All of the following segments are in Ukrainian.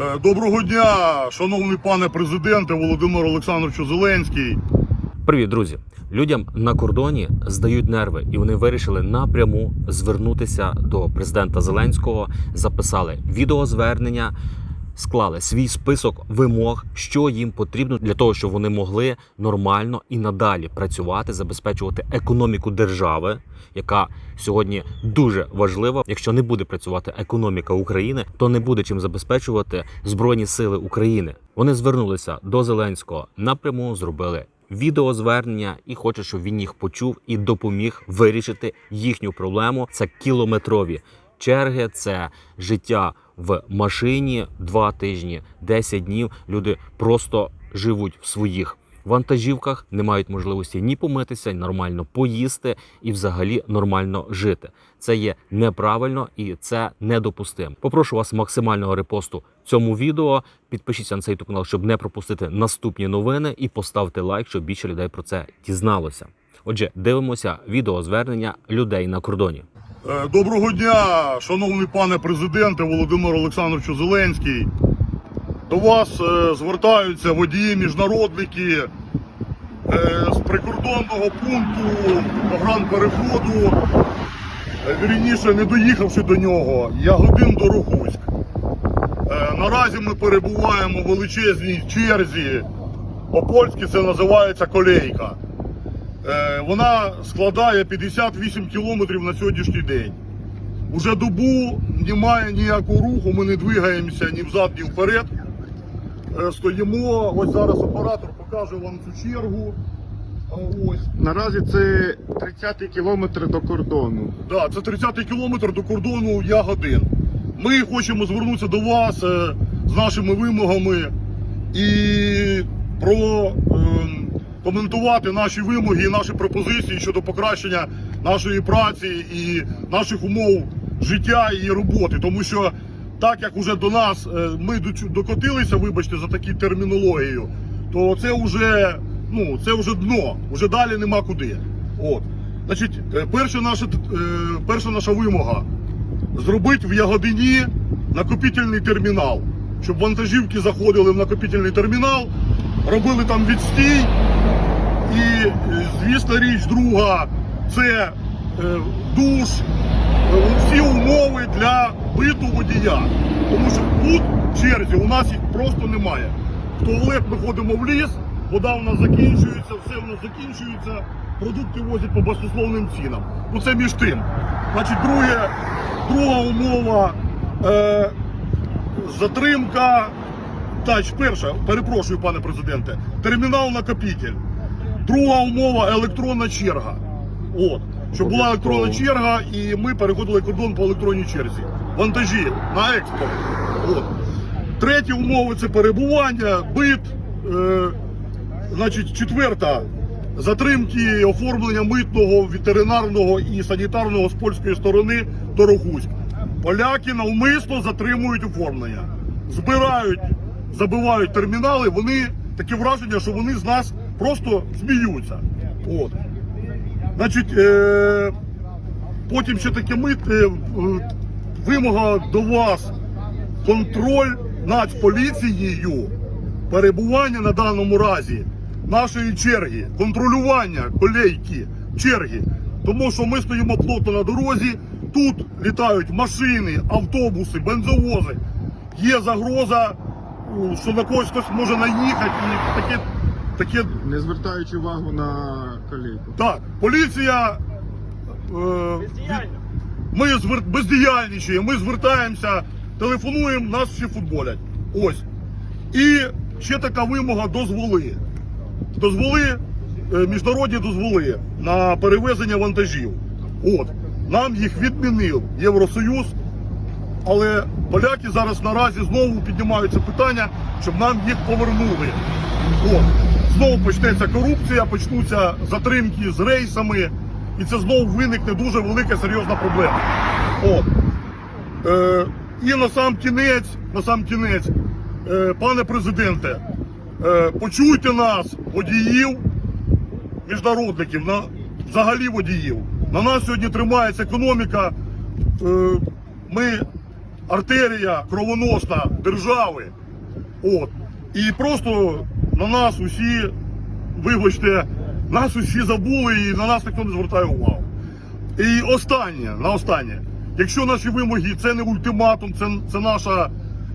Е, Доброго дня, шановний пане президенте Володимир Олександровичу Зеленський. Привіт, друзі! Людям на кордоні здають нерви, і вони вирішили напряму звернутися до президента Зеленського, записали відеозвернення, склали свій список вимог, що їм потрібно для того, щоб вони могли нормально і надалі працювати, забезпечувати економіку держави, яка сьогодні дуже важлива. Якщо не буде працювати економіка України, то не буде чим забезпечувати збройні сили України. Вони звернулися до Зеленського напряму, зробили відеозвернення і хоче, щоб він їх почув і допоміг вирішити їхню проблему. Це кілометрові черги, це життя в машині два тижні, 10 днів. Люди просто живуть в своїх. Вантажівках не мають можливості ні помитися, ні нормально поїсти і взагалі нормально жити. Це є неправильно і це недопустимо. Попрошу вас максимального репосту цьому відео. Підпишіться на цей канал, щоб не пропустити наступні новини, і поставте лайк, щоб більше людей про це дізналося. Отже, дивимося відеозвернення людей на кордоні. Е, Доброго дня, шановний пане президенте Володимир Олександровичу Зеленський. До вас е, звертаються водії, міжнародники е, з прикордонного пункту погранпереходу. Вірніше, не доїхавши до нього, Ягодин до Рогуськ. Наразі ми перебуваємо в величезній черзі. По-польськи це називається колейка. Е, Вона складає 58 кілометрів на сьогоднішній день. Уже добу немає ніякого руху, ми не двигаємося ні взад, ні вперед. Е, Стоїмо, ось зараз оператор покаже вам цю чергу. Ось. Наразі це 30-й кілометр до кордону. Да, це 30-й кілометр до кордону Ягодин. Ми хочемо звернутися до вас е, з нашими вимогами і про коментувати наші вимоги і наші пропозиції щодо покращення нашої праці і наших умов життя і роботи. Тому що так як уже до нас е, ми докотилися, вибачте, за таку термінологію, то це вже ну це вже дно, вже далі нема куди. От. Значить, е, перша наша, е, перша наша вимога зробити в Ягодині накопительний термінал, щоб вантажівки заходили в накопительний термінал, робили там відстій. І, звісна річ, друга це е, душ, е, всі умови для биту водія. Тому що тут в черзі у нас їх просто немає. В туалет ми ходимо в ліс, вода у нас закінчується, все у нас закінчується, продукти возять по баснословним цінам. Ну це між тим. Значить, друге, друга умова е, затримка. Так, перша, перепрошую, пане президенте, термінал накопитель. Друга умова електронна черга. От. Щоб була електронна черга, і ми переходили кордон по електронній черзі. Вантажі на експорт. От. Третя умова це перебування, бит. Е, значить, четверта затримки оформлення митного, ветеринарного і санітарного з польської сторони до Рогуськ. Поляки навмисно затримують оформлення, збирають, забивають термінали. Вони таке враження, що вони з нас просто сміються. От. Значить, е, потім ще таке мит, е, е, вимога до вас контроль над поліцією, перебування на даному разі нашої черги, контролювання колейки, черги. Тому що ми стоїмо плотно на дорозі, тут літають машини, автобуси, бензовози. Є загроза, що на когось хтось може наїхати і таке. Таке Не звертаючи увагу на колейку. так, поліція. Е, ми звер... бездіяльничаємо, ми звертаємося, телефонуємо, нас всі футболять. Ось. І ще така вимога дозволи. Дозволи, е, міжнародні дозволи на перевезення вантажів. От. Нам їх відмінив Євросоюз. Але поляки зараз наразі знову піднімаються питання, щоб нам їх повернули. От. Знову почнеться корупція, почнуться затримки з рейсами, і це знову виникне дуже велика серйозна проблема. От. Е, і на сам кінець, на сам кінець, е, пане президенте, е, почуйте нас, водіїв, міжнародників, на, взагалі водіїв. На нас сьогодні тримається економіка. Е, ми артерія кровоносна держави. От. І просто на нас усі, вибачте, нас усі забули і на нас ніхто не звертає увагу. І останнє, на останнє. Якщо наші вимоги це не ультиматум, це, це наша.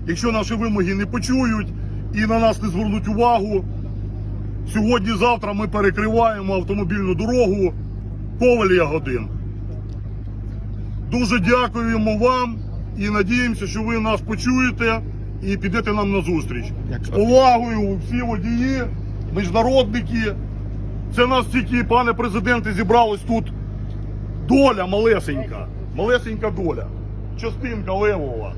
Якщо наші вимоги не почують і на нас не звернуть увагу, сьогодні-завтра ми перекриваємо автомобільну дорогу Ковалія годин. Дуже дякуємо вам і надіємося, що ви нас почуєте і підете нам на зустріч. З повагою всі водії, міжнародники. Це нас тільки, пане президенте, зібралось тут доля малесенька. Малесенька доля. Частинка левого.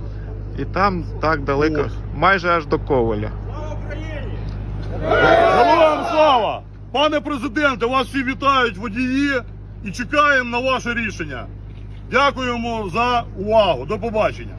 І там так далеко, Ось. майже аж до Коваля. Слава Україні! Героям слава! Пане президенте, вас всі вітають водії і чекаємо на ваше рішення. Дякуємо за увагу. До побачення.